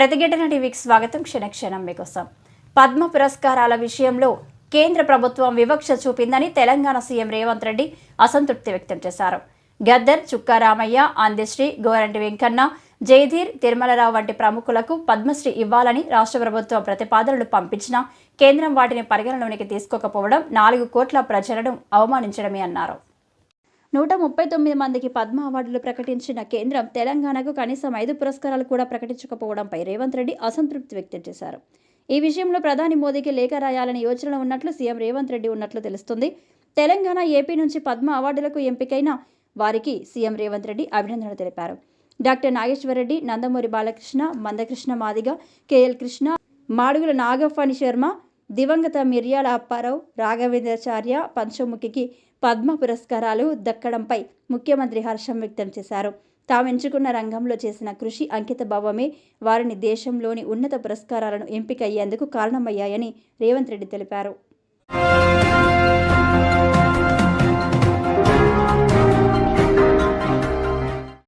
ప్రతిఘటన టీవీకి స్వాగతం. క్షణక్షణం మీకోసం. పద్మ పురస్కారాల విషయంలో కేంద్ర ప్రభుత్వం వివక్ష చూపిందని తెలంగాణ సీఎం రేవంత్ రెడ్డి అసంతృప్తి వ్యక్తం చేశారు. గద్దర్ చుక్కారామయ్య అందశ్రీ గోరంటి వెంకన్న జయధీర్ తిరుమలరావు వంటి ప్రముఖులకు పద్మశ్రీ ఇవ్వాలని రాష్ట్ర ప్రభుత్వం ప్రతిపాదనలు పంపించినా కేంద్రం వాటిని పరిగణలోనికి తీసుకోకపోవడం నాలుగు కోట్ల ప్రజలను అవమానించడమే అన్నారు. నూట ముప్పై తొమ్మిది మందికి పద్మ అవార్డులు ప్రకటించిన కేంద్రం తెలంగాణకు కనీసం ఐదు పురస్కారాలు కూడా ప్రకటించకపోవడంపై రేవంత్ రెడ్డి అసంతృప్తి వ్యక్తం చేశారు. ఈ విషయంలో ప్రధాని మోదీకి లేఖ రాయాలని యోచనలో ఉన్నట్లు సీఎం రేవంత్ రెడ్డి ఉన్నట్లు తెలుస్తుంది. తెలంగాణ ఏపీ నుంచి పద్మ అవార్డులకు ఎంపికైన వారికి సీఎం రేవంత్ రెడ్డి అభినందనలు తెలిపారు. డాక్టర్ నాగేశ్వరరెడ్డి నందమూరి బాలకృష్ణ మందకృష్ణ మాదిగ కేఎల్ కృష్ణ మాడుగుల నాగఫణి శర్మ దివంగత మిర్యాల అప్పారావు రాఘవేంద్రాచార్య పంచముఖికి పద్మ పురస్కారాలు దక్కడంపై ముఖ్యమంత్రి హర్షం వ్యక్తం చేశారు. తాము ఎంచుకున్న రంగంలో చేసిన కృషి అంకిత భావమే వారిని దేశంలోని ఉన్నత పురస్కారాలను ఎంపిక అయ్యేందుకు కారణమయ్యాయని రేవంత్ రెడ్డి తెలిపారు.